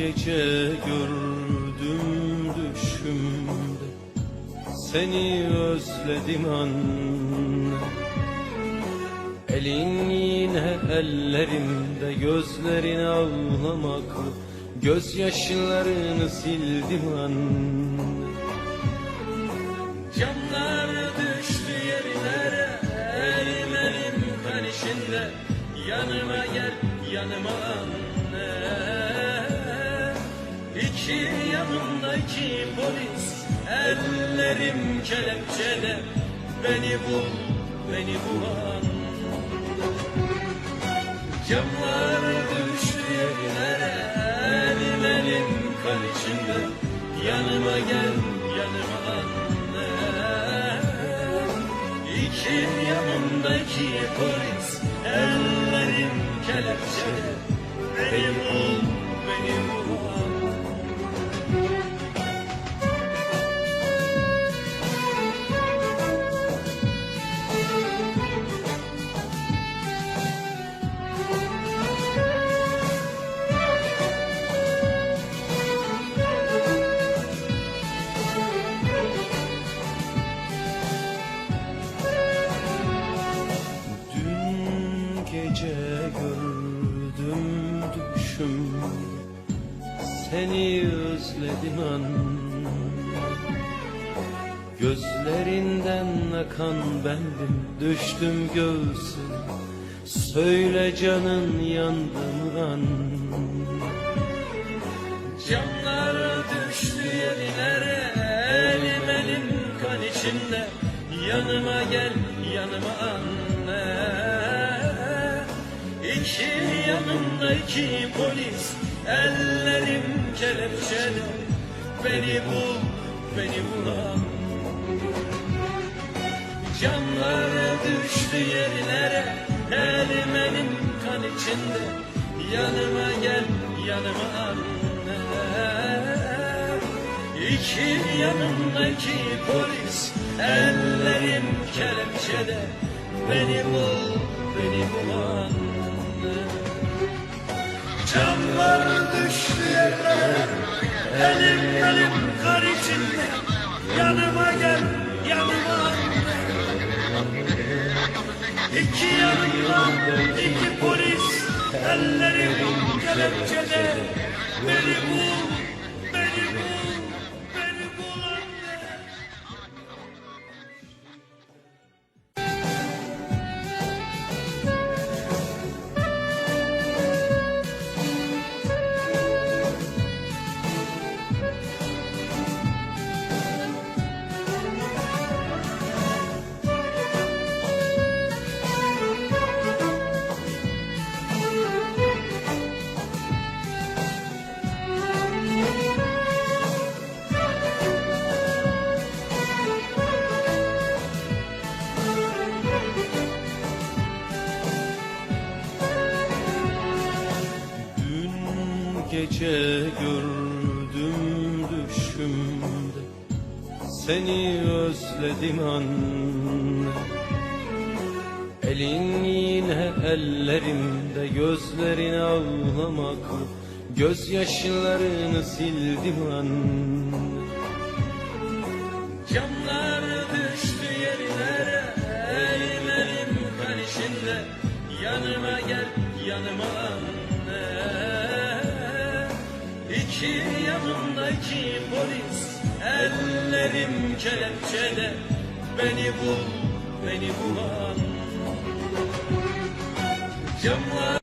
gece gördüm düşümde. Seni özledim anne. Elin yine ellerimde gözlerin ağlamaklı Gözyaşlarını sildim anne. Camlar düştü yerlere Elim elim kan içinde. Yanıma gel yanıma anne İki yanımdaki polis Ellerim kelepçede. Beni bul, beni bul anne Camlar düştü yerlere elim kan içinde. Yanıma gel yanıma anne İki yanımdaki polis Ellerim kelepçede. Beni bul, Seni özledim anne Gözlerinden akan bendim Düştüm göğsüne. Söyle canın yandı mı anne Camlar düştü yerlere Elim elim kan içinde. Yanıma gel yanıma anne. İki yanımdaki polis Ellerim kelepçede Beni bul, beni bul anne Camlar düştü yerlere Elim elim kan içinde. Yanıma gel yanıma anne. İki yanımdaki polis Ellerim kelepçede. Beni bul, Elim elim kan içinde. Yanıma gel yanıma İki yanımda iki polis Ellerim kelepçede. Beni bul, gece gördüm düşümde. Seni özledim anne. Elin yine ellerimde gözlerin ağlamaklı Gözyaşlarını sildim anne. Camlar düştü yerlere Elim elim kan içinde Yanıma gel yanıma anne İki yanımdaki polis Ellerim kelepçede. Beni bul, beni bul anne Camlar